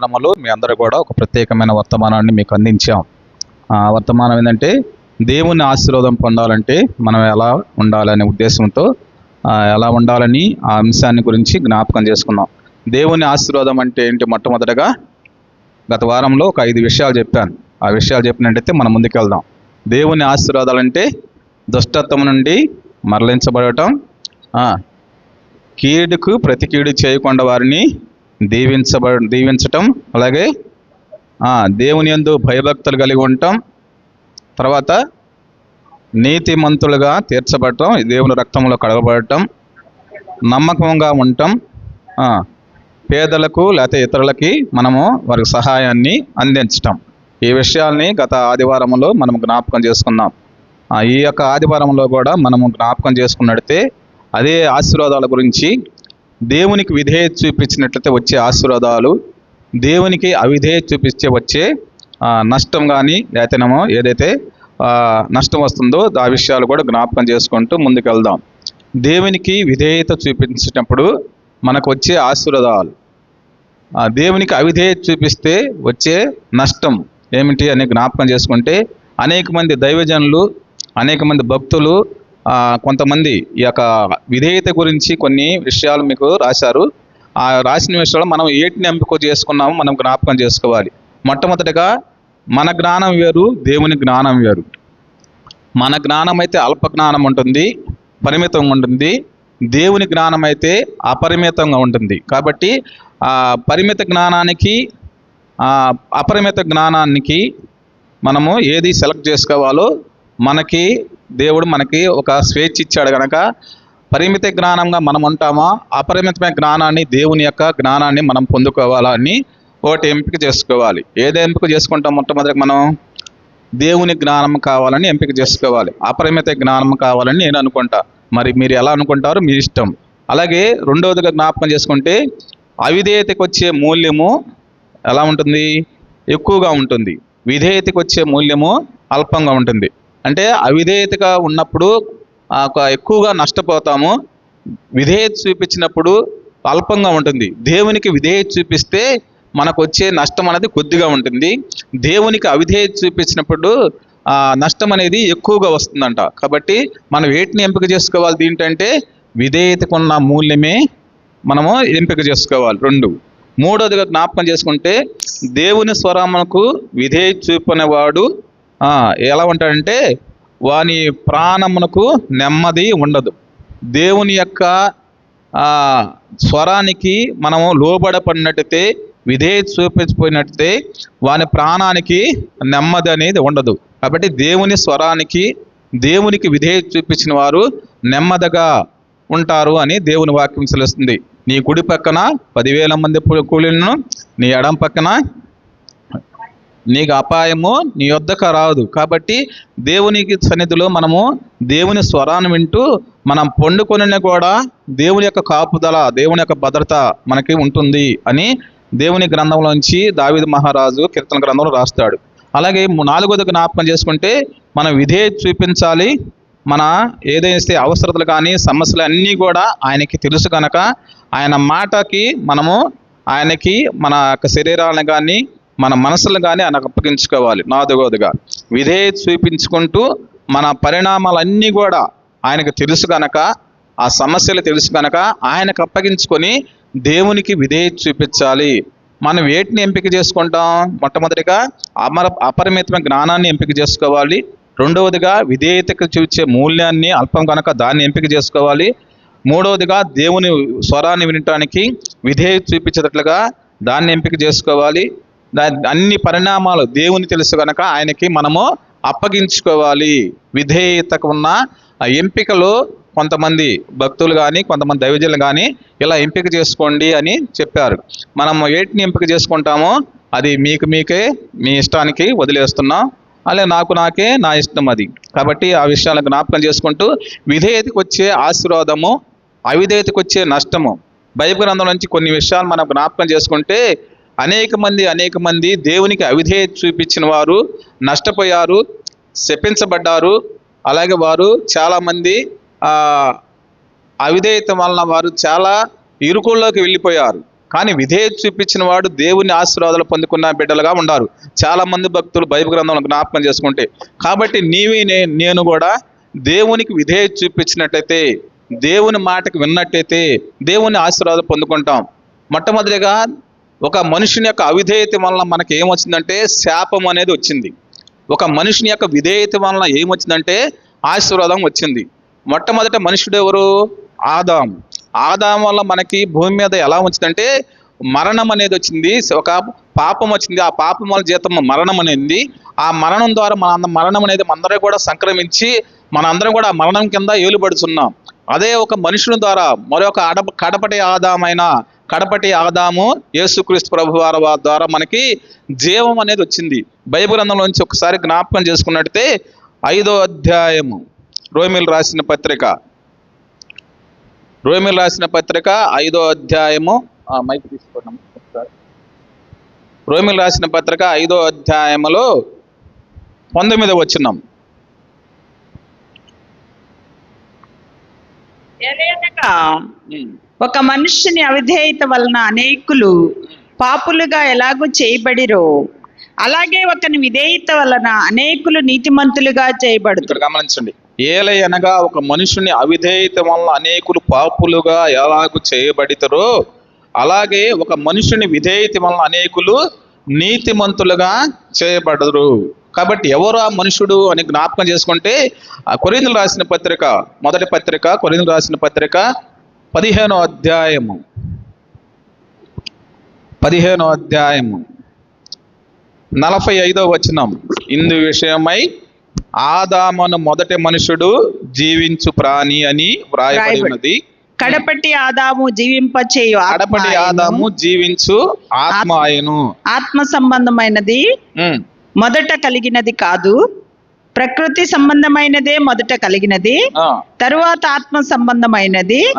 వారములో మీ అందరూ కూడా ఒక ప్రత్యేకమైన వర్తమానాన్ని మీకు అందించాం. ఆ వర్తమానం ఏంటంటే దేవుని ఆశీర్వాదం పొందాలంటే మనం ఎలా ఉండాలనే ఉద్దేశంతో ఎలా ఉండాలని ఆ అంశాన్ని గురించి జ్ఞాపకం చేసుకున్నాం. దేవుని ఆశీర్వాదం అంటే ఏంటి? మొట్టమొదటగా గత వారంలో ఒక ఐదు విషయాలు చెప్పాను. ఆ విషయాలు చెప్పినట్టయితే మనం ముందుకెళ్దాం. దేవుని ఆశీర్వాదాలంటే దుష్టత్వం నుండి మరలించబడటం కీడుకు ప్రతి కీడు చేయకుండా వారిని దీవించబ దీవించటం అలాగే దేవుని యందు భయభక్తులు కలిగి ఉండటం తర్వాత నీతిమంతులుగా తీర్చబడటం దేవుని రక్తంలో కడగబడటం నమ్మకంగా ఉండటం పేదలకు లేకపోతే ఇతరులకి మనము వారికి సహాయాన్ని అందించటం. ఈ విషయాల్ని గత ఆదివారంలో మనం జ్ఞాపకం చేసుకున్నాం. ఈ యొక్క ఆదివారంలో కూడా మనము జ్ఞాపకం చేసుకున్నట్టే అదే ఆశీర్వాదాల గురించి దేవునికి విధేయత చూపించినట్లయితే వచ్చే ఆశీర్వాదాలు దేవునికి అవిధేయత చూపిస్తే వచ్చే నష్టం కానీ లేతనమో ఏదైతే నష్టం వస్తుందో ఆ విషయాలు కూడా జ్ఞాపకం చేసుకుంటూ ముందుకెళ్దాం. దేవునికి విధేయత చూపించినప్పుడు మనకు వచ్చే ఆశీర్వాదాలు. దేవునికి అవిధేయత చూపిస్తే వచ్చే నష్టం ఏమిటి అని జ్ఞాపకం చేసుకుంటే అనేక మంది దైవజనులు అనేక మంది భక్తులు కొంతమంది ఈ యొక్క విధేయత గురించి కొన్ని విషయాలు మీకు రాశారు. ఆ రాసిన విషయాలు మనం ఏటిని ఎంపిక చేసుకున్నామో మనం జ్ఞాపకం చేసుకోవాలి. మొట్టమొదటిగా మన జ్ఞానం వేరు దేవుని జ్ఞానం వేరు. మన జ్ఞానం అయితే అల్ప జ్ఞానం ఉంటుంది పరిమితంగా ఉంటుంది. దేవుని జ్ఞానం అయితే అపరిమితంగా ఉంటుంది. కాబట్టి ఆ పరిమిత జ్ఞానానికి అపరిమిత జ్ఞానానికి మనము ఏది సెలెక్ట్ చేసుకోవాలో మనకి దేవుడు మనకి ఒక స్వేచ్ఛ ఇచ్చాడు కనుక పరిమిత జ్ఞానంగా మనం ఉంటామా? అపరిమితమైన జ్ఞానాన్ని దేవుని యొక్క జ్ఞానాన్ని మనం పొందుకోవాలని ఒకటి ఎంపిక చేసుకోవాలి. ఏది ఎంపిక చేసుకుంటాం మొట్టమొదటి మనం? దేవుని జ్ఞానం కావాలని ఎంపిక చేసుకోవాలి. అపరిమిత జ్ఞానం కావాలని నేను అనుకుంటా. మరి మీరు ఎలా అనుకుంటారో మీ ఇష్టం. అలాగే రెండవదిగా జ్ఞాపకం చేసుకుంటే అవిధేయతకు వచ్చే మూల్యము ఎలా ఉంటుంది? ఎక్కువగా ఉంటుంది. విధేయతకు వచ్చే మూల్యము అల్పంగా ఉంటుంది. అంటే అవిధేయతగా ఉన్నప్పుడు ఒక ఎక్కువగా నష్టపోతాము. విధేయత చూపించినప్పుడు అల్పంగా ఉంటుంది. దేవునికి విధేయత చూపిస్తే మనకు వచ్చే నష్టం అనేది కొద్దిగా ఉంటుంది. దేవునికి అవిధేయత చూపించినప్పుడు నష్టం అనేది ఎక్కువగా వస్తుందంట. కాబట్టి మనం వేటిని ఎంపిక చేసుకోవాలి? దీంటంటే విధేయతకున్న మూల్యమే మనము ఎంపిక చేసుకోవాలి. రెండు. మూడోదిగా జ్ఞాపకం చేసుకుంటే దేవుని స్వరమునకు విధేయ చూపనేవాడు ఎలా ఉంటాడంటే వాని ప్రాణమునకు నెమ్మది ఉండదు. దేవుని యొక్క స్వరానికి మనము లోబడపడినట్టయితే విధేయత చూపించిపోయినట్టయితే వాని ప్రాణానికి నెమ్మది అనేది ఉండదు. కాబట్టి దేవుని స్వరానికి దేవునికి విధేయత చూపించిన వారు నెమ్మదిగా ఉంటారు అని దేవుని వాక్యం సెలుస్తుంది నీ కుడి పక్కన పదివేల మంది కూలీలను నీ ఎడం పక్కన నీకు అపాయము నీ యొద్దకు రాదు. కాబట్టి దేవునికి సన్నిధిలో మనము దేవుని స్వరాన్ని వింటూ మనం పండుకొని కూడా దేవుని యొక్క కాపుదల దేవుని యొక్క భద్రత మనకి ఉంటుంది అని దేవుని గ్రంథంలోంచి దావిద మహారాజు కీర్తన గ్రంథంలో రాస్తాడు. అలాగే ము- నాలుగోది జ్ఞాపకం చేసుకుంటే మనం విధే చూపించాలి. మన ఏదైతే అవసరతలు కానీ సమస్యలు అన్నీ కూడా ఆయనకి తెలుసు కనుక ఆయన మాటకి మనము ఆయనకి మన యొక్క శరీరాలను కానీ మన మనసులు కానీ ఆయనకు అప్పగించుకోవాలి. నాదుగోదుగా విధేయ చూపించుకుంటూ మన పరిణామాలన్నీ కూడా ఆయనకు తెలుసు కనుక ఆ సమస్యలు తెలుసు కనుక ఆయనకు అప్పగించుకొని దేవునికి విధేయత చూపించాలి. మనం వేటిని ఎంపిక చేసుకుంటాం? మొట్టమొదటిగా అమర అపరిమితమైన జ్ఞానాన్ని ఎంపిక చేసుకోవాలి. రెండవదిగా విధేయతకు చూచే మూల్యాన్ని అల్పం కనుక దాన్ని ఎంపిక చేసుకోవాలి. మూడవదిగా దేవుని స్వరాన్ని వినటానికి విధేయత చూపించేటట్లుగా దాన్ని ఎంపిక చేసుకోవాలి. అన్ని పరిణామాలు దేవుని తెలుసు కనుక ఆయనకి మనము అప్పగించుకోవాలి. విధేయతకు ఉన్న ఆ కొంతమంది భక్తులు కానీ కొంతమంది దైవజనులు కానీ ఇలా ఎంపిక చేసుకోండి అని చెప్పారు. మనం ఏటిని ఎంపిక చేసుకుంటామో అది మీకు మీకే మీ ఇష్టానికి వదిలేస్తున్నాం. అలా నాకు నాకే నా ఇష్టం అది. కాబట్టి ఆ విషయాలను జ్ఞాపకం చేసుకుంటూ విధేయతకు వచ్చే ఆశీర్వాదము అవిధేయతకు వచ్చే నష్టము. బైబిల్ గ్రంథం నుంచి కొన్ని విషయాలు మనం జ్ఞాపకం చేసుకుంటే అనేక మంది అనేక మంది దేవునికి అవిధేయత చూపించిన వారు నష్టపోయారు శపించబడ్డారు. అలాగే వారు చాలామంది అవిధేయత వలన వారు చాలా ఇరుకుల్లోకి వెళ్ళిపోయారు. కానీ విధేయత చూపించిన వాడు దేవుని ఆశీర్వాదాలు పొందుకున్న బిడ్డలుగా ఉన్నారు చాలామంది భక్తులు బైబిల్ గ్రంథంలో జ్ఞాపకం చేసుకుంటే. కాబట్టి నీవి నే- నేను కూడా దేవునికి విధేయత చూపించినట్టయితే దేవుని మాటకు విన్నట్టయితే దేవుని ఆశీర్వాదం పొందుకుంటాం. మొట్టమొదటిగా ఒక మనుషుని యొక్క అవిధేయత వలన మనకి ఏమొచ్చిందంటే శాపం అనేది వచ్చింది. ఒక మనుషుని యొక్క విధేయత వలన ఏమొచ్చిందంటే ఆశీర్వాదం వచ్చింది. మొట్టమొదట మనుషుడు ఎవరు? ఆదాం ఆదాం వల్ల మనకి భూమి మీద ఎలా వచ్చిందంటే మరణం అనేది వచ్చింది. ఒక పాపం వచ్చింది. ఆ పాపం వల్ల జీతం మరణం అనేది. ఆ మరణం ద్వారా మన మరణం అనేది మనందరం కూడా సంక్రమించి మనందరం కూడా ఆ మరణం కింద ఏలుబడుతున్నాం అదే ఒక మనుషుని ద్వారా మరొక అడప కడపటి ఆదామైన కడపటి ఆదాము యేసుక్రీస్తు ప్రభు వారి ద్వారా మనకి జీవం అనేది వచ్చింది. బైబిల్ గ్రంథంలోంచి ఒకసారి జ్ఞాపకం చేసుకున్నట్టయితే ఐదో అధ్యాయము రోమిల్ రాసిన పత్రిక. రోమిల్ రాసిన పత్రిక ఐదో అధ్యాయము మైక్ ఒకసారి. రోమిల్ రాసిన పత్రిక ఐదో అధ్యాయములో పంతొమ్మిది వచ్చినాం ఏలయనగా ఒక మనుష్యుని అవిధేయత వలన అనేకులు పాపులుగా ఎలాగూ చేయబడిరో అలాగే ఒకని విధేయత వలన అనేకులు నీతిమంతులుగా చేయబడుతారు గమనించండి. ఏలై అనగా ఒక మనుషుని అవిధేయత వలన అనేకులు పాపులుగా ఎలాగూ చేయబడితరో అలాగే ఒక మనుషుని విధేయత వలన అనేకులు నీతిమంతులుగా చేయబడరు కాబట్టి ఎవరు ఆ మనుషుడు అని జ్ఞాపకం చేసుకుంటే ఆ కొరిందులు రాసిన పత్రిక మొదటి పత్రిక కొరిందులు రాసిన పత్రిక పదిహేనో అధ్యాయము. పదిహేనో అధ్యాయము. నలభై ఐదో వచనం. ఇందు విషయమై ఆదామను మొదటి మనుషుడు జీవించు ప్రాణి అని వ్రాయబడి ఉన్నది కడపటి ఆదాము జీవింపచేయు కడపటి. ఆదాము జీవించు ఆత్మ ఆయను ఆత్మ సంబంధమైనది మొదట కలిగినది కాదు. ప్రకృతి సంబంధమైనదే మొదట కలిగినది. తరువాత ఆత్మ సంబంధమైనది.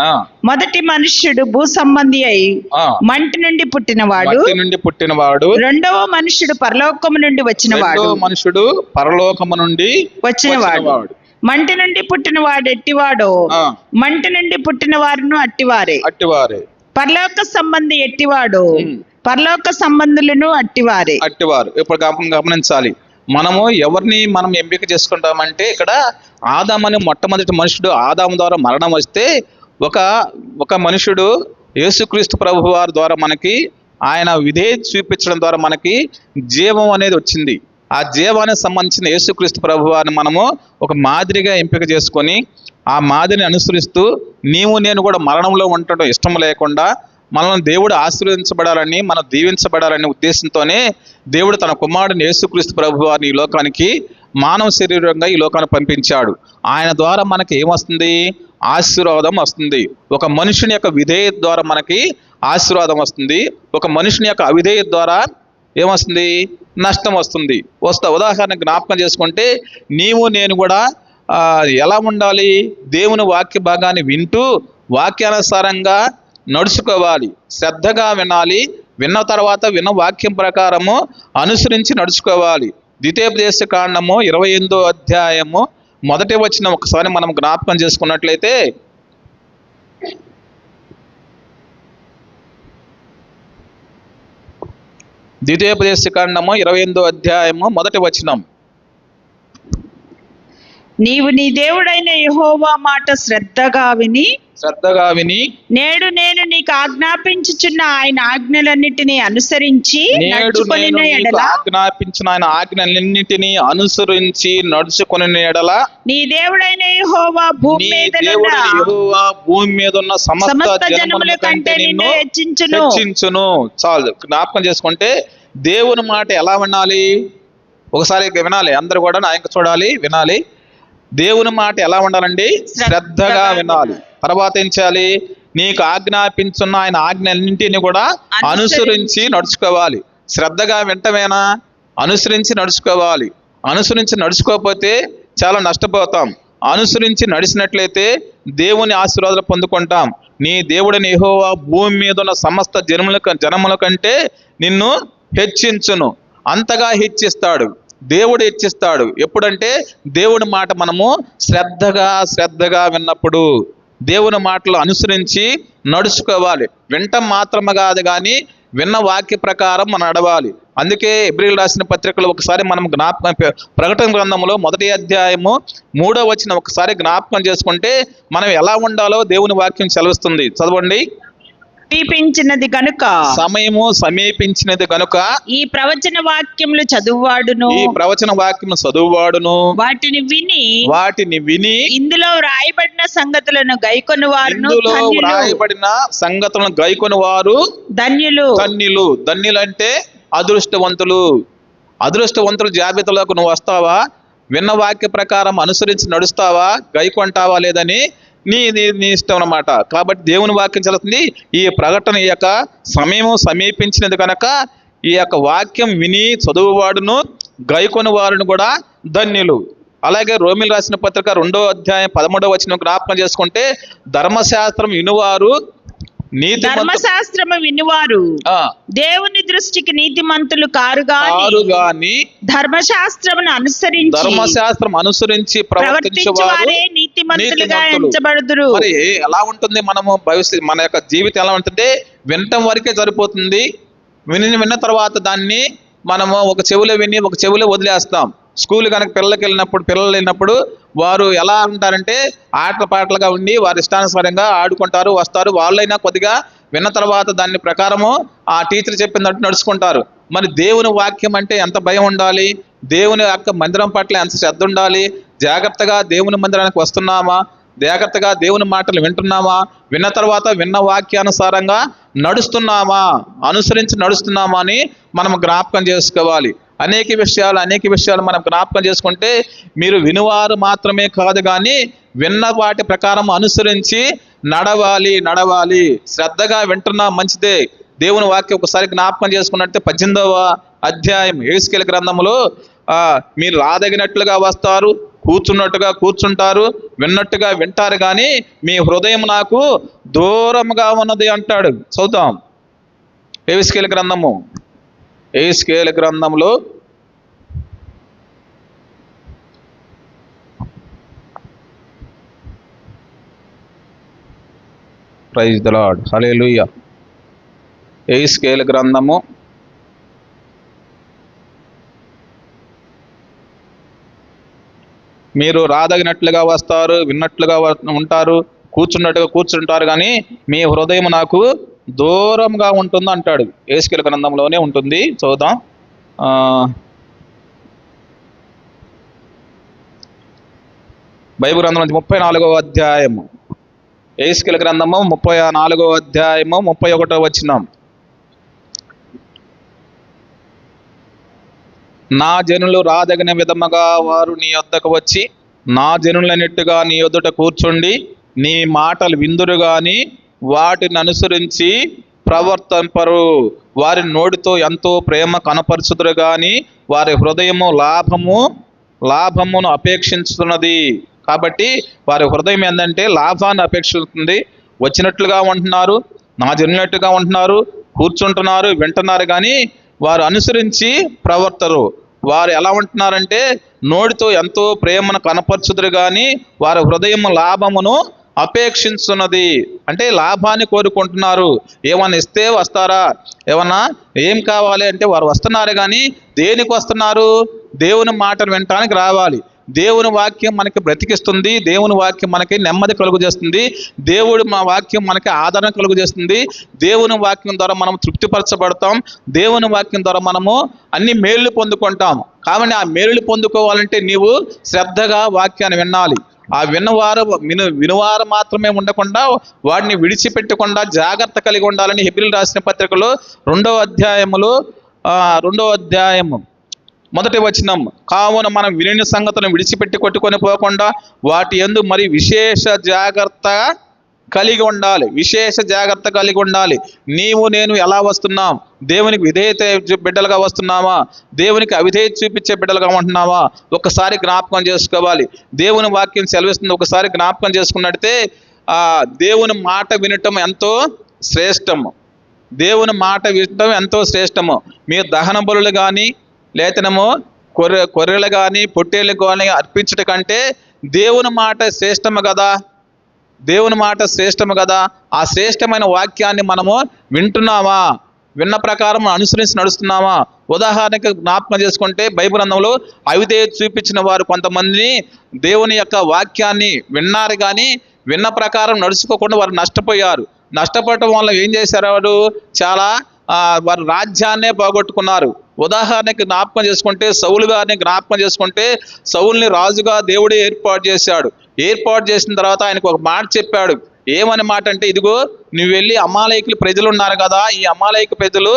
మొదటి మనుష్యుడు భూ సంబంధి అయి. మంటి నుండి పుట్టినవాడు. నుండి పుట్టినవాడు. రెండవ మనుష్యుడు పరలోకము నుండి వచ్చినవాడు. మనుషుడు పరలోకము నుండి వచ్చినవాడు. మంటి నుండి పుట్టినవాడు ఎట్టివాడో? మంటి నుండి పుట్టిన వారును అట్టివారే. అట్టివారే. పరలోక సంబంధి ఎట్టివాడో. పరలోక సంబంధులను అట్టివారే. అట్టివారు. ఇప్పుడు గమ- గమనించాలి. మనము ఎవరిని మనం ఎంపిక చేసుకుంటామంటే ఇక్కడ ఆదాం అనే మొట్టమొదటి మనుషుడు ఆదాము ద్వారా మరణం వస్తే ఒక ఒక మనుషుడు యేసుక్రీస్తు ప్రభు వారి ద్వారా మనకి ఆయన విధే చూపించడం ద్వారా మనకి జీవం అనేది వచ్చింది. ఆ జీవానికి సంబంధించిన యేసుక్రీస్తు ప్రభు వారిని మనము ఒక మాదిరిగా ఎంపిక చేసుకొని ఆ మాదిరిని అనుసరిస్తూ నీవు నేను కూడా మరణంలో ఉండటం ఇష్టం లేకుండా మనల్ని దేవుడు ఆశీర్వదించబడాలని మనం దీవించబడాలనే ఉద్దేశంతోనే దేవుడు తన కుమారుడిని యేసుక్రీస్తు ప్రభు వారిని ఈ లోకానికి మానవ శరీరంగా ఈ లోకాన్ని పంపించాడు. ఆయన ద్వారా మనకి ఏమొస్తుంది? ఆశీర్వాదం వస్తుంది. ఒక మనుషుని యొక్క విధేయత ద్వారా మనకి ఆశీర్వాదం వస్తుంది. ఒక మనుషుని యొక్క అవిధేయత ద్వారా ఏమొస్తుంది? నష్టం వస్తుంది. వస్తా ఉదాహరణ జ్ఞాపకం చేసుకుంటే నీవు నేను కూడా ఎలా ఉండాలి? దేవుని వాక్య భాగాన్ని వింటూ వాక్యానుసారంగా నడుచుకోవాలి. శ్రద్ధగా వినాలి. విన్న తర్వాత విన్న వాక్యం ప్రకారము అనుసరించి నడుచుకోవాలి. ద్వితీయోపదేశ కాండము ఇరవై ఎనిమిదో అధ్యాయము మొదటి వచ్చిన ఒకసారి మనం జ్ఞాపకం చేసుకున్నట్లయితే ద్వితీయోపదేశ కాండము ఇరవై ఎనిమిదో అధ్యాయము మొదటి వచనం. నీవు నీ దేవుడైన యహోవా మాట శ్రద్ధగా విని శ్రద్ధగా విని నేడు నేను నీకు ఆజ్ఞాపించుచున్న ఆయన ఆజ్ఞలన్నిటినీ అనుసరించి నేడు నేను నీకు ఆజ్ఞాపించిన ఆయన ఆజ్ఞలన్నింటినీ అనుసరించి నడుచుకుని ఎడల నీ దేవుడైన యెహోవా భూమి మీద యెహోవా భూమి మీద ఉన్న సమస్త జనముల కంటే నిన్ను హెచ్చించును. హెచ్చించును. చాలు జ్ఞాపకం చేసుకుంటే దేవుని మాట ఎలా వినాలి? ఒకసారి వినాలి అందరూ కూడా నాయక చూడాలి వినాలి. దేవుని మాట ఎలా ఉండాలండి? శ్రద్ధగా వినాలి. తర్వాత ఏం చేయాలి? నీకు ఆజ్ఞాపించున్న ఆయన ఆజ్ఞలన్నింటినీ కూడా అనుసరించి నడుచుకోవాలి. శ్రద్ధగా వింటమేనా? అనుసరించి నడుచుకోవాలి. అనుసరించి నడుచుకోకపోతే చాలా నష్టపోతాం. అనుసరించి నడిచినట్లయితే దేవుని ఆశీర్వాదాలు పొందుకుంటాం. నీ దేవుడిని యెహోవా భూమి మీద ఉన్న సమస్త జనముల జనముల కంటే నిన్ను హెచ్చించును. అంతగా హెచ్చిస్తాడు. దేవుడు హెచ్చిస్తాడు. ఎప్పుడంటే దేవుడి మాట మనము శ్రద్ధగా శ్రద్ధగా విన్నప్పుడు. దేవుని మాటలు అనుసరించి నడుచుకోవాలి. వింటం మాత్రమే కాదు కానీ విన్న వాక్య ప్రకారం మనం నడవాలి. అందుకే ఎబ్రిల్ రాసిన పత్రికలు ఒకసారి మనం జ్ఞాపకం ప్రకటన గ్రంథంలో మొదటి అధ్యాయము మూడో వచ్చిన ఒకసారి జ్ఞాపకం చేసుకుంటే మనం ఎలా ఉండాలో దేవుని వాక్యం సెలవిస్తుంది. చదవండి. సమీపించినది గనుక. సమయము సమీపించినది కనుక ఈ ప్రవచన వాక్యములు చదువువాడును. ఈ ప్రవచన వాక్యం చదువువాడును. వాటిని విని వాటిని విని ఇందులో వ్రాయబడిన సంగతులను గైకొని వారును ఇందులో ధన్యులు. వ్రాయబడిన సంగతులను గైకొని వారు ధన్యులు. ధన్యులు. ధన్యులు అంటే అదృష్టవంతులు. అదృష్టవంతుల జాబితాలోకి నువ్వు వస్తావా? విన్న వాక్య ప్రకారం అనుసరించి నడుస్తావా? గైకొంటావా లేదని నీ నీ నీ ఇష్టం అన్నమాట. కాబట్టి దేవుని వాక్యం చదువుతుంది ఈ ప్రకటన ఈ యొక్క సమయము సమీపించినది కనుక ఈ యొక్క వాక్యం విని చదువువాడును గైకొని వారును కూడా ధన్యులు. అలాగే రోమిలు రాసిన పత్రిక రెండో అధ్యాయం పదమూడవ వచ్చిన జ్ఞాపకం చేసుకుంటే ధర్మశాస్త్రం వినువారు నీతి ధర్మశాస్త్రము వినివారు. దేవుని దృష్టికి నీతిమంతులు కారుగా కారు గాని ధర్మశాస్త్రమును అనుసరించి ధర్మశాస్త్రం అనుసరించి ప్రవర్తించేవారు నీతిమంతులుగా నీతిమంతులు. ఎంచబడుదురు. మరి ఎలా ఉంటుంది మనము భవిష్యత్ మన యొక్క జీవితం ఎలా ఉంటుంది వినటం వరకే సరిపోతుంది. విని విన్న తర్వాత దాన్ని మనము ఒక చెవిలో విని ఒక చెవిలో వదిలేస్తాం. స్కూల్ కనుక పిల్లలకి వెళ్ళినప్పుడు పిల్లలు వెళ్ళినప్పుడు వారు ఎలా ఉంటారంటే ఆటల పాటలుగా ఉండి వారి ఇష్టానుసారంగా ఆడుకుంటారు వస్తారు. వాళ్ళైనా కొద్దిగా విన్న తర్వాత దాని ప్రకారము ఆ టీచర్ చెప్పినట్టు నడుచుకుంటారు. మరి దేవుని వాక్యం అంటే ఎంత భయం ఉండాలి? దేవుని యొక్క మందిరం పట్ల ఎంత శ్రద్ధ ఉండాలి? జాగ్రత్తగా దేవుని మందిరానికి వస్తున్నామా? జాగ్రత్తగా దేవుని మాటలు వింటున్నామా? విన్న తర్వాత విన్న వాక్యానుసారంగా నడుస్తున్నామా? అనుసరించి నడుస్తున్నామా అని మనం జ్ఞాపకం చేసుకోవాలి. అనేక విషయాలు అనేక విషయాలు మనం జ్ఞాపకం చేసుకుంటే మీరు వినువారు మాత్రమే కాదు కానీ విన్న వాటి ప్రకారం అనుసరించి నడవాలి నడవాలి. శ్రద్ధగా వింటున్నా మంచిదే. దేవుని వాక్యం ఒకసారి జ్ఞాపకం చేసుకున్నట్టే పద్దెనిమిదవ అధ్యాయం ఏసుకెళ్ళ గ్రంథంలో ఆ, మీరు రాదగినట్లుగా వస్తారు కూర్చున్నట్టుగా కూర్చుంటారు విన్నట్టుగా వింటారు కానీ మీ హృదయం నాకు దూరంగా ఉన్నది అంటాడు. చదువుతాం ఏవిస్కేల గ్రంథము. ఏ స్కేల్ గ్రంథంలో praise the Lord hallelujah A scale గ్రంథము మీరు రాదగినట్లుగా వస్తారు విన్నట్లుగా వ- ఉంటారు కూర్చున్నట్టుగా కూర్చుంటారు కానీ మీ హృదయం నాకు దూరంగా ఉంటుంది అంటాడు. ఏసుకెల గ్రంథంలోనే ఉంటుంది. చూద్దాం. బైబుల్ బైబిల్ గ్రంథం నుంచి ముప్పై నాలుగవ అధ్యాయము ఏసుకెల గ్రంథము ముప్పై నాలుగవ అధ్యాయము ముప్పై ఒకటో వచ్చినాం నా జనులు రాదగిన విధముగా వారు నీ యొద్దకు వచ్చి నా జనులనెట్టుగా నీ యొద్దట కూర్చుండి నీ మాటలు విందురు కానీ వాటిని అనుసరించి ప్రవర్తింపరు. వారి నోటితో ఎంతో ప్రేమ కనపరుచుదురు గాని వారి హృదయము లాభము లాభమును అపేక్షిస్తున్నది కాబట్టి వారి హృదయం ఏంటంటే లాభాన్ని అపేక్షిస్తుంది. వచ్చినట్లుగా ఉంటున్నారు నా జరిగినట్టుగా ఉంటున్నారు కూర్చుంటున్నారు వింటున్నారు కానీ వారు అనుసరించి ప్రవర్తరు. వారు ఎలా ఉంటున్నారంటే నోటితో ఎంతో ప్రేమను కనపరచుదురు కానీ వారి హృదయం లాభమును అపేక్షిస్తున్నది అంటే లాభాన్ని కోరుకుంటున్నారు. ఏమన్నా ఇస్తే వస్తారా? ఏమన్నా ఏం కావాలి అంటే వారు వస్తున్నారు కానీ దేనికి వస్తున్నారు? దేవుని మాటలు వినటానికి రావాలి. దేవుని వాక్యం మనకి బ్రతికిస్తుంది. దేవుని వాక్యం మనకి నెమ్మది కలుగు చేస్తుంది దేవుడు మా వాక్యం మనకి ఆదరణ కలుగు చేస్తుంది దేవుని వాక్యం ద్వారా మనం తృప్తిపరచబడతాం. దేవుని వాక్యం ద్వారా మనము అన్ని మేలులు పొందుకుంటాం. కాబట్టి ఆ మేలులు పొందుకోవాలంటే నీవు శ్రద్ధగా వాక్యాన్ని వినాలి. ఆ విన్నవారు విను వినువారు మాత్రమే ఉండకుండా వాడిని విడిచిపెట్టకుండా జాగ్రత్త కలిగి ఉండాలని హెబిల్ రాసిన పత్రికలో రెండవ అధ్యాయములో రెండవ అధ్యాయము మొదటి వచనం కావున మనం విని సంగతులను విడిచిపెట్టి కొట్టుకొని పోకుండా వాటి ఎందు మరి విశేష జాగ్రత్త కలిగి ఉండాలి. విశేష జాగ్రత్త కలిగి ఉండాలి. నీవు నేను ఎలా వస్తున్నాం? దేవునికి విధేయత బిడ్డలుగా వస్తున్నామా? దేవునికి అవిధేయత చూపించే బిడ్డలుగా ఉంటున్నావా ఒకసారి జ్ఞాపకం చేసుకోవాలి. దేవుని వాక్యం సెలవిస్తుంది. ఒకసారి జ్ఞాపకం చేసుకున్నట్టే ఆ దేవుని మాట వినటం ఎంతో శ్రేష్టము. దేవుని మాట వినటం ఎంతో శ్రేష్టము. మీరు దహన బలులు కానీ లేతనము కొర్రె కొర్రెలు కానీ పొట్టేళ్ళు కానీ అర్పించట కంటే దేవుని మాట శ్రేష్టము కదా దేవుని మాట శ్రేష్టము కదా? ఆ శ్రేష్టమైన వాక్యాన్ని మనము వింటున్నామా? విన్న ప్రకారం అనుసరించి నడుస్తున్నామా? ఉదాహరణకి జ్ఞాపకం చేసుకుంటే బైబిల్ అవితే చూపించిన వారు కొంతమందిని దేవుని యొక్క వాక్యాన్ని విన్నారు కానీ విన్న ప్రకారం నడుచుకోకుండా వారు నష్టపోయారు. నష్టపోవటం వల్ల ఏం చేశారు వారు? చాలా వారు రాజ్యాన్నే పోగొట్టుకున్నారు. ఉదాహరణకి జ్ఞాపకం చేసుకుంటే సౌలు గారిని జ్ఞాపకం చేసుకుంటే సౌల్ని రాజుగా దేవుడే ఏర్పాటు చేశాడు. ఏర్పాటు చేసిన తర్వాత ఆయనకు ఒక మాట చెప్పాడు. ఏమని మాట అంటే ఇదిగో నువ్వు వెళ్ళి అమాలయకులు ప్రజలు ఉన్నారు కదా ఈ అమాలయక ప్రజలు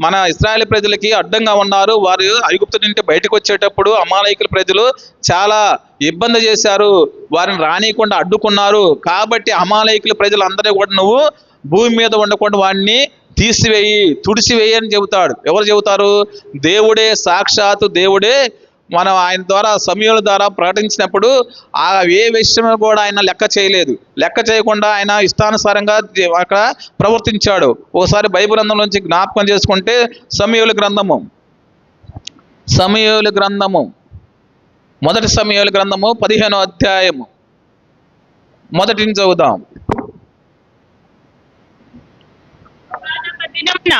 మన ఇస్రాయేల్ ప్రజలకి అడ్డంగా ఉన్నారు. వారు ఐగుప్తు నుండి బయటకు వచ్చేటప్పుడు అమాలయకుల ప్రజలు చాలా ఇబ్బంది చేశారు. వారిని రానియకుండా అడ్డుకున్నారు. కాబట్టి అమాలయకుల ప్రజలందరూ కూడా నువ్వు భూమి మీద ఉండకుండా వాడిని తీసివేయి తుడిసివేయి అని చెబుతాడు. ఎవరు చెబుతారు? దేవుడే సాక్షాత్తు దేవుడే మనం ఆయన ద్వారా సమయాల ద్వారా ప్రకటించినప్పుడు ఆ ఏ విషయం కూడా ఆయన లెక్క చేయలేదు. లెక్క చేయకుండా ఆయన ఇష్టానుసారంగా అక్కడ ప్రవర్తించాడు. ఒకసారి బైబిల్ గ్రంథం నుంచి జ్ఞాపకం చేసుకుంటే సమయముల గ్రంథము. సమయముల గ్రంథము. మొదటి సమయాల గ్రంథము పదిహేనో అధ్యాయము. మొదటిని నుంచి చదువుదాం. దినమున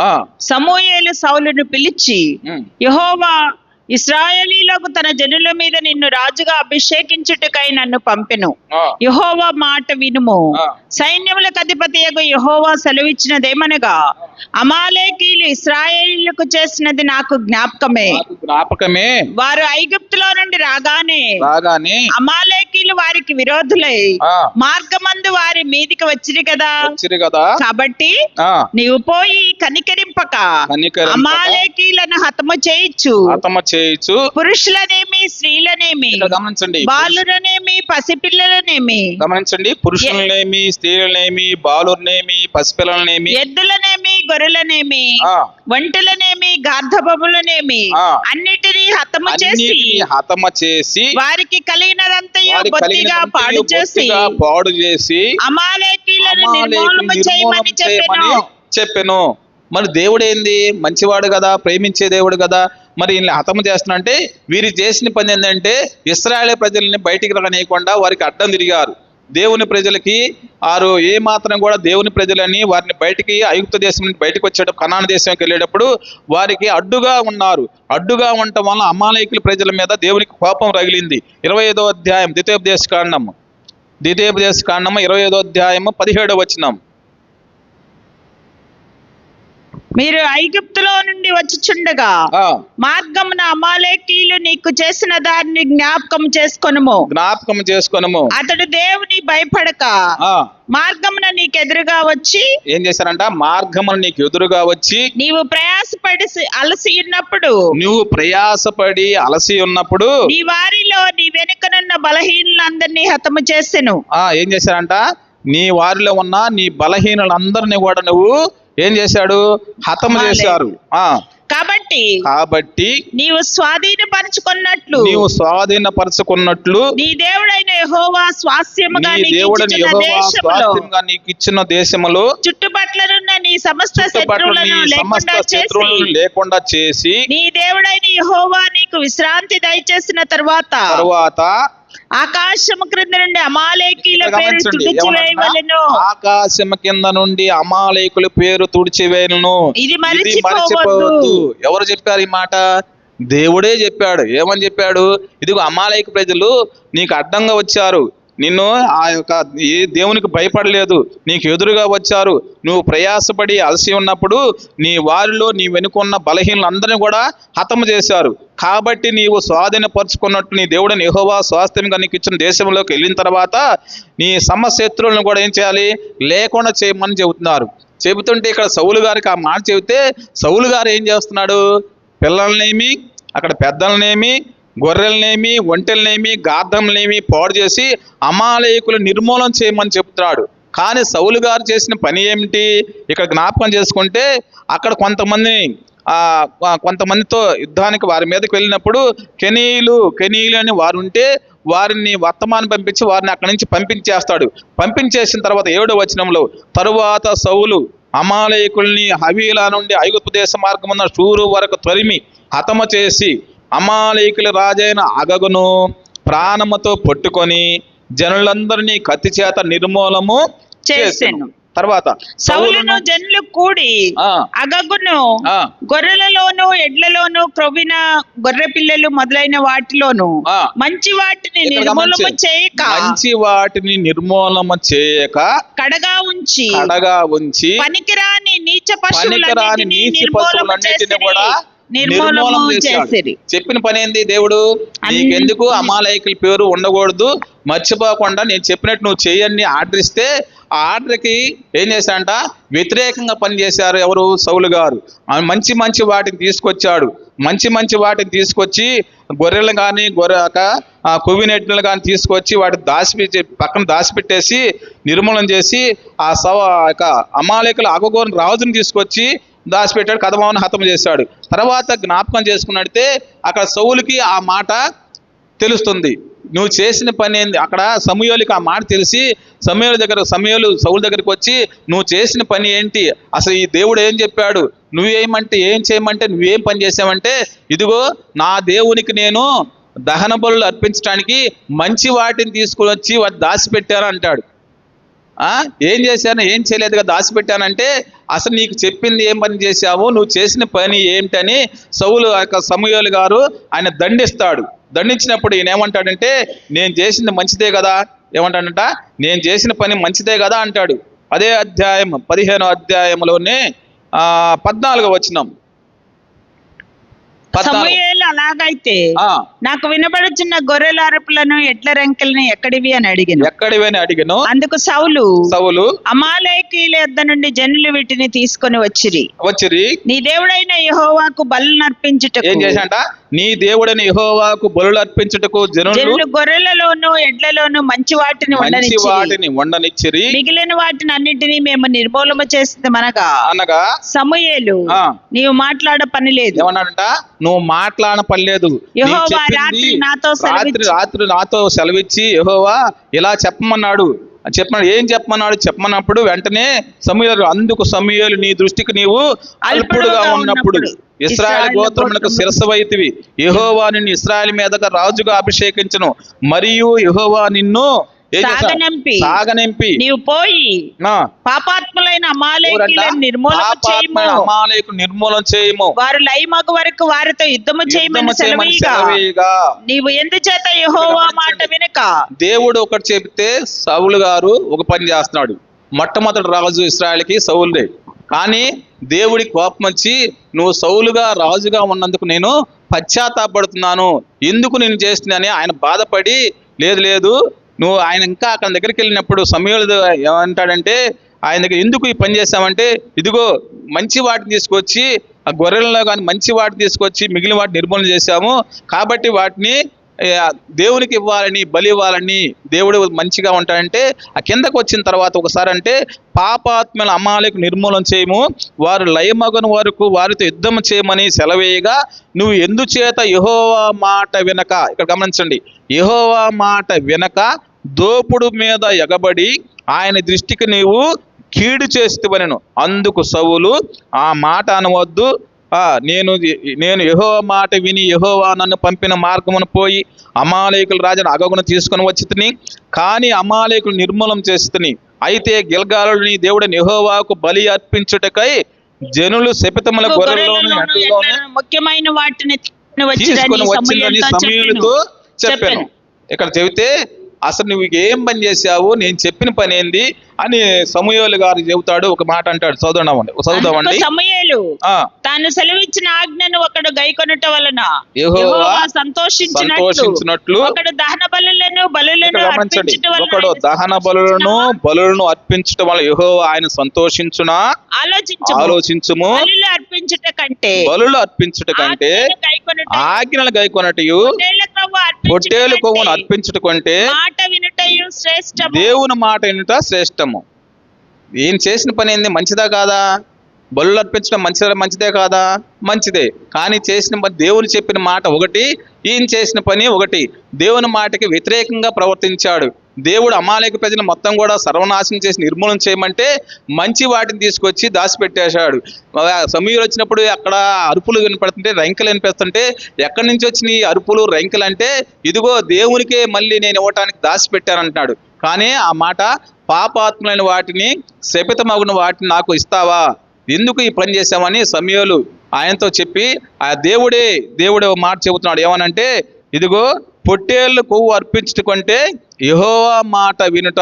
ఆ, సమూయేలు సౌలును పిలిచి యెహోవా ఇస్రాయేలీలకు తన జనుల మీద నిన్ను రాజుగా అభిషేకించుటకై నన్ను పంపెను. యెహోవా మాట వినుము. సైన్యములకు అధిపతియగు యెహోవా సెలవిచ్చినదేమనగా అమాలేకీలు ఇస్రాయేలీలకు చేసినది నాకు జ్ఞాపకమే. జ్ఞాపకమే. వారు ఐగుప్తులో నుండి రాగానే రాగానే అమాలేకీలు వారికి విరోధులై మార్గమందు వారి మీదికి వచ్చిరి కదా. కదా. కాబట్టి నీవు పోయి కనికరింపక అమాలేకీలను హతము చేయించు హతమ చేయించు పురుషులనేమి స్త్రీలనేమి ఇక్కడ గమనించండి. బాలురనేమి పసిపిల్లలనేమి గమనించండి. పురుషులనేమి స్త్రీలనేమి బాలుర్నేమి పసిపిల్లలనేమి. ఎద్దులనేమి గొర్రెలనేమి ఆ, వంటలనేమి గార్ధబములనేమి ఆ. అన్నిటినీ హతము చేసి అన్నిటినీ హతమ చేసి వారికి కలిగినదంతయు బొత్తిగా పాడు చేసి బొత్తిగా పాడు చేసి అమాలేకీలను నిర్మూలము చేయమని చెప్పెను. చెప్పెను. మరి దేవుడు ఏంది? మంచివాడు కదా ప్రేమించే దేవుడు కదా. మరి వీళ్ళని హతము చేస్తున్నంటే వీరు చేసిన పని ఏంటంటే ఇస్రాయేల్ ప్రజల్ని బయటికి రానియకుండా వారికి అడ్డం తిరిగారు. దేవుని ప్రజలకి వారు ఏ మాత్రం కూడా దేవుని ప్రజలని వారిని బయటికి అయుక్త దేశం నుండి బయటకు వచ్చేటప్పుడు కనాన దేశంకి వెళ్ళేటప్పుడు వారికి అడ్డుగా ఉన్నారు. అడ్డుగా ఉండటం వల్ల అమాలయకుల ప్రజల మీద దేవునికి కోపం రగిలింది. ఇరవై ఐదో అధ్యాయం ద్వితీయోపదేశ కాండం ద్వితీయోపదేశ కాండం ఇరవై ఐదో అధ్యాయము పదిహేడో వచ్చినాం మీరు ఐగుప్తులో నుండి వచ్చుచుండగా మార్గమున అమాలేకీలు నీకు చేసిన దాన్ని జ్ఞాపకం చేసుకొనుము. జ్ఞాపకం చేసుకొనము. అతడు దేవుని భయపడక ఆ, మార్గమున నీకెదురుగా వచ్చి ఏం చేశారంట? మార్గమును నీకు ఎదురుగా వచ్చి నీవు ప్రయాసపడి అలసి ఉన్నప్పుడు నువ్వు ప్రయాసపడి అలసి ఉన్నప్పుడు నీ వారిలో నీ వెనుకనున్న బలహీనులందరినీ హతము చేసెను. ఆ ఏం చేశారంట? నీ వారిలో ఉన్న నీ బలహీనులందరినీ కూడా నువ్వు ఏం చేశాడు? హతము. చేశారు. ఆ. కాబట్టి కాబట్టి నీవు స్వాధీనపరచుకున్నట్లు. నీవు స్వాధీనపరచుకున్నట్లు నీ దేవుడైన యెహోవా స్వాస్యముగా నీ దేవుడని యెహోవా స్వాస్థ్యంగా నీకు ఇచ్చిన దేశములో చుట్టుపట్లనున్న నీ సమస్త శత్రువులను సమస్త లేకుండా శత్రువులను లేకుండా చేసి నీ దేవుడైన యెహోవా నీకు విశ్రాంతి దయచేసిన తరువాత తరువాత ఆకాశము క్రింద నుండి అమాలేకీల పేరు తుడిచివేయవలెను. ఏమన్నా? ఆకాశం కింద నుండి అమాలేకుల పేరు తుడిచివేయను ఇది మరిచిపోవద్దు. ఎవరు చెప్పారు ఈ మాట? దేవుడే చెప్పాడు. ఏమని చెప్పాడు? ఇదిగో అమాలయక ప్రజలు నీకు అడ్డంగా వచ్చారు. నిన్ను ఆ యొక్క ఏ దేవునికి భయపడలేదు నీకు ఎదురుగా వచ్చారు నువ్వు ప్రయాసపడి అలసి ఉన్నప్పుడు నీ వారిలో నీ వెనుకున్న బలహీనలందరినీ కూడా హతము చేశారు. కాబట్టి నీవు స్వాధీనపరుచుకున్నట్టు నీ దేవుడిని ఎహోవా స్వాస్థ్యంగా నీకు ఇచ్చిన దేశంలోకి వెళ్ళిన తర్వాత నీ సమశత్రువులను కూడా ఏం చేయాలి? లేకుండా చేయమని చెబుతున్నారు. చెబుతుంటే ఇక్కడ సౌలు గారికి ఆ మాట చెబితే సౌలు గారు ఏం చేస్తున్నాడు? పిల్లల్నేమి అక్కడ పెద్దలనేమి గొర్రెలనేమి ఒంటెలనేమి గార్ధంనేమి పాడు చేసి అమాలయకులు నిర్మూలన చేయమని చెప్తున్నాడు. కానీ సౌలు గారు చేసిన పని ఏమిటి? ఇక్కడ జ్ఞాపకం చేసుకుంటే అక్కడ కొంతమంది కొంతమందితో యుద్ధానికి వారి మీదకి వెళ్ళినప్పుడు కెనీలు కెనీలు అని వారు ఉంటే వారిని వర్తమానం పంపించి వారిని అక్కడి నుంచి పంపించేస్తాడు. పంపించేసిన తర్వాత ఏడో వచనంలో తరువాత సౌలు అమాలయకుల్ని హవీలా నుండి ఐగుప్తు దేశ మార్గమున్న షూరు వరకు తరిమి హతమ చేసి అమాలయకుల రాజైన అగగును ప్రాణముతో పట్టుకొని జనులందరినీ కత్తి చేత నిర్మూలము చేసెను. తర్వాత సౌలును జనులు కూడి అగగును గొర్రెలలోను ఎడ్లలోను క్రొవ్విన గొర్రె పిల్లలు మొదలైన వాటిలోను. మంచి వాటిని గమనించండి. చేయక మంచి వాటిని నిర్మూలన చేయక కడగా ఉంచి కడగా ఉంచి పనికిరాని నీచ పశువులన్నిటినీ పశువులన్నిటిని చేసిరి. కూడా నిర్మూలన చేసిరి చెప్పిన పని ఏంది దేవుడు? నీకెందుకు అమాలయకుల పేరు ఉండకూడదు? మర్చిపోకుండా నేను చెప్పినట్టు నువ్వు చేయని ఆర్డర్ ఇస్తే ఆ ఆర్డర్కి ఏం చేశాడంట? వ్యతిరేకంగా పనిచేశారు ఎవరు? సౌలు గారు. మంచి మంచి వాటిని తీసుకొచ్చాడు. మంచి మంచి వాటిని తీసుకొచ్చి గొర్రెలు కానీ గొర్రె ఆ కొవ్వినెట్లను కానీ తీసుకొచ్చి వాటిని దాచిపెట్టి పక్కన దాచిపెట్టేసి నిర్మూలన చేసి ఆ సవ యొక్క అమాలయకుల అగగోని రాజుని తీసుకొచ్చి దాచిపెట్టాడు కథమావని హతం చేశాడు. తర్వాత జ్ఞాపకం చేసుకున్నట్టే అక్కడ సౌలుకి ఆ మాట తెలుస్తుంది. నువ్వు చేసిన పని ఏంది? అక్కడ సమయోలికి ఆ మాట తెలిసి సమయాల దగ్గర సమయాలు సౌలు దగ్గరికి వచ్చి నువ్వు చేసిన పని ఏంటి? అసలు ఈ దేవుడు ఏం చెప్పాడు? నువ్వేమంటే ఏం చేయమంటే నువ్వేం పని చేసావంటే ఇదిగో నా దేవునికి నేను దహన బలులు అర్పించడానికి మంచి వాటిని తీసుకుని వచ్చి వాటి దాచిపెట్టాను అంటాడు. ఏం చేశాను? ఏం చేయలేదుగా దాచిపెట్టానంటే అసలు నీకు చెప్పింది ఏం పని చేశావు? నువ్వు చేసిన పని ఏమిటని సౌలు యొక్క సమయోలు గారు ఆయన దండిస్తాడు. దండించినప్పుడు ఈయన ఏమంటాడంటే నేను చేసింది మంచిదే కదా? ఏమంటాడంట? నేను చేసిన పని మంచిదే కదా అంటాడు. అదే అధ్యాయం పదిహేను అధ్యాయంలోనే పద్నాలుగో పద్నాలుగు వచ్చినాం సమూయేలు అలాగైతే నాకు వినబడుచున్న గొర్రెల అరుపులను ఎడ్ల రెంకల్ని ఎక్కడివి అని అడిగిన. ఎక్కడివని అడిగాను? అందుకు సౌలు సౌలు అమాలేకీల యొద్ద నుండి జనులు వీటిని తీసుకొని వచ్చిరి. వచ్చిరి. నీ దేవుడైన యెహోవాకు బలు నర్పించుటకు ఏం చేశాడంట నీ దేవుడని యెహోవాకు బలులు అర్పించుటకు జనులు గొర్రెలలోను ఎడ్లలోను మంచి వాటిని మంచి వాటిని వండనిచ్చిరి. మిగిలిన వాటిని అన్నిటినీ మేము నిర్మూలన చేస్తామనగా. అనగా? సమూయేలు ఆ. నీవు మాట్లాడ పని లేదు. ఏమన్నాడంట? నువ్వు మాట్లాడన పని లేదు. రాత్రి నాతో రాత్రి నాతో సెలవిచ్చి యెహోవా ఇలా చెప్పమన్నాడు. చెప్పమన్నాడు. ఏం చెప్పమన్నాడు? చెప్పమన్నప్పుడు వెంటనే సమూహలు అందుకు సమూహలు నీ దృష్టికి నీవు అల్పుడుగా ఉన్నప్పుడు ఇస్రాయల్ గోత్రములకు శిరసవైతివి యెహోవా నిన్ను ఇస్రాయల్ మీదగా రాజుగా అభిషేకించను. మరియు యెహోవా నిన్ను? సాగనంపి. సాగనింపి. నీవు పోయి నా. పాపాత్ములైన ఎవరంట? అమాలేకీలను నిర్మూలన చేయము. అమాలేకు నిర్మూలన చేయము. వారు లైమగు వరకు వారితో యుద్ధము చేయమని సెలవీగా. నీవు ఎందుచేత యెహోవా ఇక్కడ మాట. వినక? దేవుడు ఒకటి చెబితే సౌలు గారు ఒక పని చేస్తున్నాడు. మొట్టమొదటి రాజు ఇస్రాయల్కి సౌలుడే కానీ దేవుడి కోపం వచ్చి నువ్వు సౌలుగా రాజుగా ఉన్నందుకు నేను పశ్చాత్తాపడుతున్నాను. ఎందుకు నేను చేస్తున్నానని ఆయన బాధపడి లేదు లేదు నువ్వు ఆయన ఇంకా అక్కడ దగ్గరికి వెళ్ళినప్పుడు సమయంలో ఏమంటాడంటే ఆయన దగ్గర ఎందుకు ఈ పని చేస్తామంటే ఇదిగో మంచి వాటిని తీసుకొచ్చి ఆ గొర్రెలలో కానీ మంచి వాటిని తీసుకొచ్చి మిగిలిన వాటిని నిర్మూలన చేశాము. కాబట్టి వాటిని దేవునికి ఇవ్వాలని బలి ఇవ్వాలని దేవుడు మంచిగా ఉంటాడంటే ఆ కిందకు వచ్చిన తర్వాత ఒకసారి అంటే పాపాత్మల అమ్మాలకు నిర్మూలన చేయము. వారు లయమగను వరకు వారితో యుద్ధం చేయమని సెలవేయగా నువ్వు ఎందుచేత యహోవా మాట వినక ఇక్కడ గమనించండి. యహోవా మాట వినక దోపుడు మీద ఎగబడి ఆయన దృష్టికి నీవు కీడు చేస్తువనెను. అందుకు సవులు ఆ మాట అనవద్దు. ఆ నేను నేను యెహోవా మాట విని యెహోవా నన్ను పంపిన మార్గమును పోయి అమాలేకుల రాజును అగగును తీసుకొని వచ్చి తిని కానీ అమాలేకులు నిర్మూలం చేసి అయితే గిల్గాలు నీ దేవుడని యెహోవాకు బలి అర్పించుటకై జనులు శపితముల ముఖ్యమైన వాటిని తీసుకొని వచ్చిందని. చెప్పాను. ఇక్కడ చెబితే అసలు నువ్వు ఏం పని చేసావు నేను చెప్పిన పని ఏంది? అని సమూహలు గారు చెబుతాడు ఒక మాట అంటాడు. చదువుదామండి. చదువుదామండి. ఆ. తాను సెలవిచ్చిన ఆజ్ఞను ఒకడు గైకొనుట వలన సంతోషించినట్లు ఒకడు దహన బలులను బలులను అర్పించుట ఒకడు దహన బలులను బలులను అర్పించడం వల్ల యహో ఆయన సంతోషించునా? ఆలోచించు ఆలోచించుము. బలులు అర్పించుట కంటే బలులు అర్పించుట కంటే ఆజ్ఞలు గైకొనటయు అర్పించుట పొట్టేలు కొవ్వును అర్పించుట కంటే మాట వినుటయు శ్రేష్టము. దేవుని మాట వినుట శ్రేష్టము. ఈయన చేసిన పని ఏంది? మంచిదా కాదా? బలు అర్పించడం మంచిదా మంచిదే కాదా? మంచిదే. కానీ చేసిన దేవుడు చెప్పిన మాట ఒకటి ఈయన చేసిన పని ఒకటి. దేవుని మాటకి వ్యతిరేకంగా ప్రవర్తించాడు. దేవుడు అమాలేక ప్రజలు మొత్తం కూడా సర్వనాశనం చేసి నిర్మూలన చేయమంటే మంచి వాటిని తీసుకొచ్చి దాచిపెట్టేశాడు. సమీరు వచ్చినప్పుడు అక్కడ అరుపులు వినపడుతుంటే రంకెలు వినిపిస్తుంటే ఎక్కడి నుంచి వచ్చిన ఈ అరుపులు రంకెలు అంటే ఇదిగో దేవునికే మళ్ళీ నేను ఇవ్వటానికి దాచిపెట్టాను కానీ ఆ మాట పాపాత్ములైన వాటిని శపితమగున వాటిని నాకు ఇస్తావా? ఎందుకు ఈ పని చేశామని సమయాలు ఆయనతో చెప్పి ఆ దేవుడే దేవుడే మాట చెబుతున్నాడు. ఏమనంటే ఇదిగో పొట్టేళ్ళు కొవ్వు అర్పించుట కంటే మాట వినుట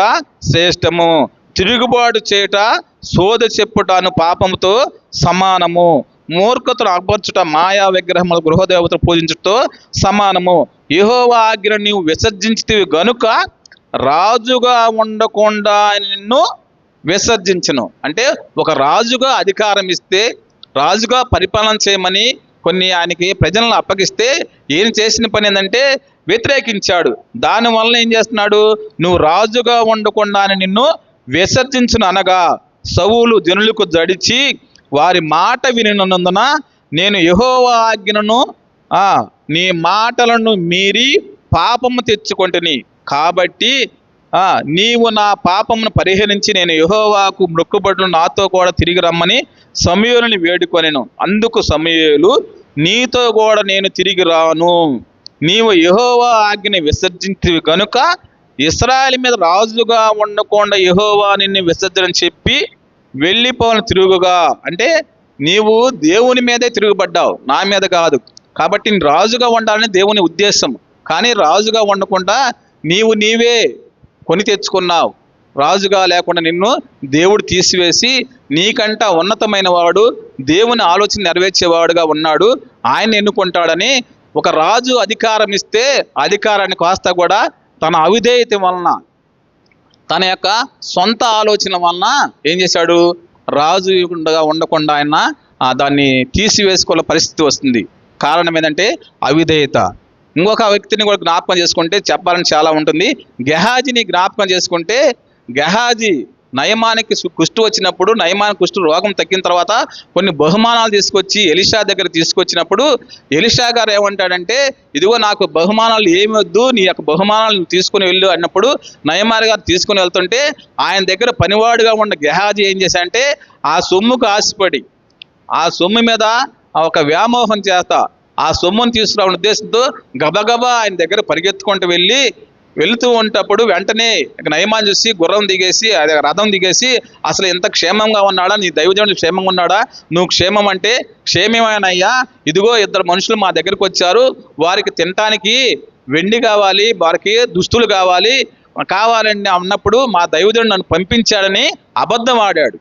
శ్రేష్టము. తిరుగుబాటు చేయుట సోద చెప్పుటను పాపముతో సమానము. మూర్ఖతను అర్పరచుట మాయా విగ్రహముల గృహదేవతలు పూజించుటతో సమానము. యహోవా ఆజ్ఞ నీవు విసర్జించితివి గనుక రాజుగా ఉండకుండా నిన్ను విసర్జించను. అంటే ఒక రాజుగా అధికారం ఇస్తే రాజుగా పరిపాలన చేయమని కొన్ని ఆయనకి ప్రజలను అప్పగిస్తే ఏం చేసిన పని ఏంటంటే వ్యతిరేకించాడు. దానివల్ల ఏం చేస్తున్నాడు? నువ్వు రాజుగా ఉండకుండా నిన్ను విసర్జించును అనగా సవులు జనులకు జడిచి వారి మాట వినినందున నేను యహోవా ఆజ్ఞను నీ మాటలను మీరి పాపము తెచ్చుకొంటిని. కాబట్టి ఆ నీవు నా పాపమును పరిహరించి నేను యహోవాకు మొక్కుబడులు నాతో కూడా తిరిగి రమ్మని సమయూరుని వేడుకొనెను. అందుకు సమయలు నీతో కూడా నేను తిరిగి రాను. నీవు యహోవా ఆజ్ఞని విసర్జించివి కనుక ఇస్రాయల్ మీద రాజుగా ఉండకుండా యహోవా నిన్ను విసర్జన చెప్పి వెళ్ళిపోను తిరుగుగా. అంటే నీవు దేవుని మీదే తిరుగుబడ్డావు నా మీద కాదు. కాబట్టి రాజుగా ఉండాలని దేవుని ఉద్దేశం కానీ రాజుగా ఉండకుండా నీవు నీవే కొని తెచ్చుకున్నావు. రాజుగా లేకుండా నిన్ను దేవుడు తీసివేసి నీకంట ఉన్నతమైన వాడు దేవుని ఆలోచన నెరవేర్చేవాడుగా ఉన్నాడు. ఆయన ఎన్నుకుంటాడని ఒక రాజు అధికారం ఇస్తే అధికారాన్ని కాస్త కూడా తన అవిధేయత వలన తన యొక్క సొంత ఆలోచన వలన ఏం చేశాడు? రాజు ఉండగా ఉండకుండా ఆయన దాన్ని తీసివేసుకోవాల పరిస్థితి వస్తుంది. కారణం ఏంటంటే అవిధేయత. ఇంకొక వ్యక్తిని కూడా జ్ఞాపకం చేసుకుంటే చెప్పాలని చాలా ఉంటుంది. గెహాజీని జ్ఞాపకం చేసుకుంటే గెహాజీ నయమానికి సు- కుష్టు వచ్చినప్పుడు నయమాన కుష్టు రోగం తగ్గిన తర్వాత కొన్ని బహుమానాలు తీసుకొచ్చి ఎలిషా దగ్గర తీసుకొచ్చినప్పుడు ఎలిషా గారు ఏమంటాడంటే ఇదిగో నాకు బహుమానాలు ఏమి వద్దు నీ యొక్క బహుమానాలు తీసుకుని వెళ్ళు అన్నప్పుడు నయమాని గారు తీసుకుని వెళ్తుంటే ఆయన దగ్గర పనివాడుగా ఉన్న గెహాజీ ఏం చేశాడంటే ఆ సొమ్ముకు ఆశపడి ఆ సొమ్ము మీద ఒక వ్యామోహం చేస్తా ఆ సొమ్మును తీసుకురావడం ఉద్దేశంతో గబగబా ఆయన దగ్గర పరిగెత్తుకుంటూ వెళ్ళి వెళుతూ ఉంటప్పుడు వెంటనే నయమాన్ చూసి గుర్రం దిగేసి అదే రథం దిగేసి అసలు ఎంత క్షేమంగా ఉన్నాడా? నీ దైవజనుడు క్షేమంగా ఉన్నాడా? నువ్వు క్షేమం అంటే క్షేమమేనయ్యా? ఇదిగో ఇద్దరు మనుషులు మా దగ్గరికి వచ్చారు. వారికి తినటానికి వెండి కావాలి వారికి దుస్తులు కావాలి. కావాలని అన్నప్పుడు మా దైవజనుడు నన్ను పంపించాడని అబద్ధం ఆడాడు.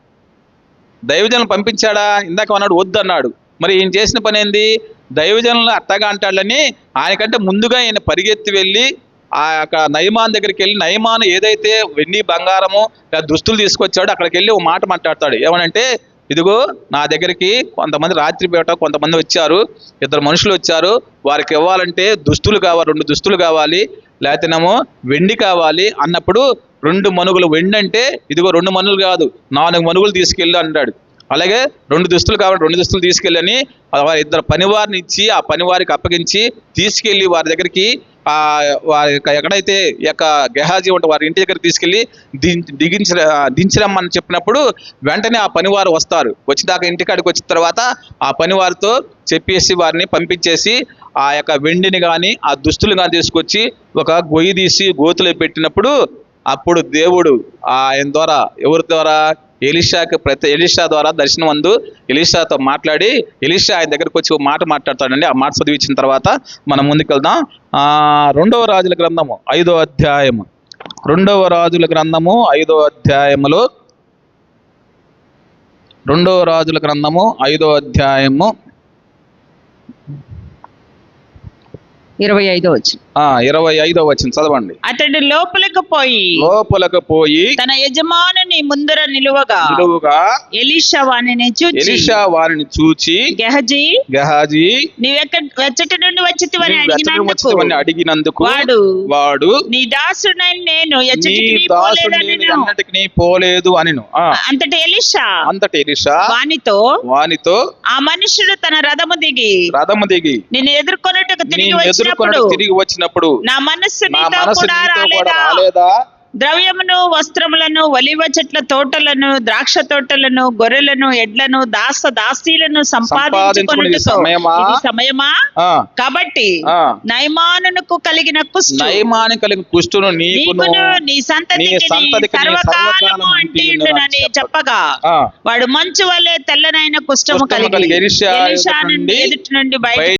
దైవజనులు పంపించాడా? ఇందాక అన్నాడు వద్దు అన్నాడు మరి ఈయన చేసిన పని ఏంది? దైవజనులు అట్టగా అంటాడని ఆయనకంటే ముందుగా ఈయన పరిగెత్తి వెళ్ళి ఆ యొక్క నయమాన్ దగ్గరికి వెళ్ళి నయమాన్ ఏదైతే వెండి బంగారము లేదా దుస్తులు తీసుకొచ్చాడో అక్కడికి వెళ్ళి ఒక మాట మాట్లాడతాడు. ఏమనంటే ఇదిగో నా దగ్గరికి కొంతమంది రాత్రిపేట కొంతమంది వచ్చారు ఇద్దరు మనుషులు వచ్చారు వారికి ఇవ్వాలంటే దుస్తులు కావాలి రెండు దుస్తులు కావాలి లేకపోతేనేమో వెండి కావాలి అన్నప్పుడు రెండు మనుగులు వెండి అంటే ఇదిగో రెండు మనుగులు కాదు నాలుగు మనుగులు తీసుకెళ్ళి అంటాడు అలాగే రెండు దుస్తులు కాబట్టి రెండు దుస్తులు తీసుకెళ్ళని వారి ఇద్దరు పనివారిని ఇచ్చి ఆ పనివారికి అప్పగించి తీసుకెళ్ళి వారి దగ్గరికి ఆ వారి యొక్క ఎక్కడైతే యొక్క గెహాజీ ఉంటే వారి ఇంటి దగ్గర తీసుకెళ్ళి దిం దిగించ దించరమ్మని చెప్పినప్పుడు వెంటనే ఆ పనివారు వస్తారు. వచ్చిదాకా ఇంటికాడికి వచ్చిన తర్వాత ఆ పనివారితో చెప్పేసి వారిని పంపించేసి ఆ యొక్క వెండిని కానీ ఆ దుస్తులు కానీ తీసుకొచ్చి ఒక గొయ్యి తీసి గోతులో పెట్టినప్పుడు అప్పుడు దేవుడు ఆయన ద్వారా ఎవరి ద్వారా? ఎలిషాకి ప్రతి ఎలిషా ద్వారా దర్శనం అందు ఎలిషాతో మాట్లాడి ఎలిషా ఆయన దగ్గరకు వచ్చి ఒక మాట మాట్లాడతాడండి. ఆ మాట చదివించిన తర్వాత మనం ముందుకు వెళ్దాం ఆ రెండవ రాజుల గ్రంథము ఐదో అధ్యాయము. రెండవ రాజుల గ్రంథము ఐదో అధ్యాయములో రెండవ రాజుల గ్రంథము ఐదో అధ్యాయము. ఇరవై ఐదో వచ్చి ఇరవై ఐదో వచ్చిన చదవండి. అతడు లోపలికి పోయి లోపలకు పోయి తన యజమానుని ముందర నిలువగా నిలువుగా ఎలీషా వాణిని చూచి ఎలిషా వారిని చూచి గెహజీ గహాజీ నీవెక్క వెచ్చటి నుండి వచ్చితివని వెచ్చని అడిగినందుకు అడిగినందుకు వాడు వాడు నీ దాసుడైన నేను ఎచ్చటికి పోలేదు అనిను. ఆ, అంతటి ఎలీషా అంతటి ఎలిషా వానితో వానితో ఆ మనుషుడు తన రథము దిగి రథము దిగి నిన్ను ఎదుర్కొన్నట్టుకు తిరిగి వచ్చినప్పుడు తిరిగి వచ్చినప్పుడు నా మనస్సు నీతో కూడా రాలేదా? ద్రవ్యమును వస్త్రములను ఒలివ చెట్ల తోటలను ద్రాక్ష తోటలను గొర్రెలను ఎడ్లను దాస దాసీలను సంపాదించుకొనుటకు. సమయమా? కాబట్టి ఆ. నయమానునకు కలిగిన కుష్టు. కలిగిన కుష్టును నీకును నీ సంతతికి నీ సర్వకాలము చెప్పగా వాడు మంచు వలె తెల్లనైన కుష్టము కుష్ఠము కలిగి ఎలీషా నుండి నుండి ఎదుటి నుండి బయట బయట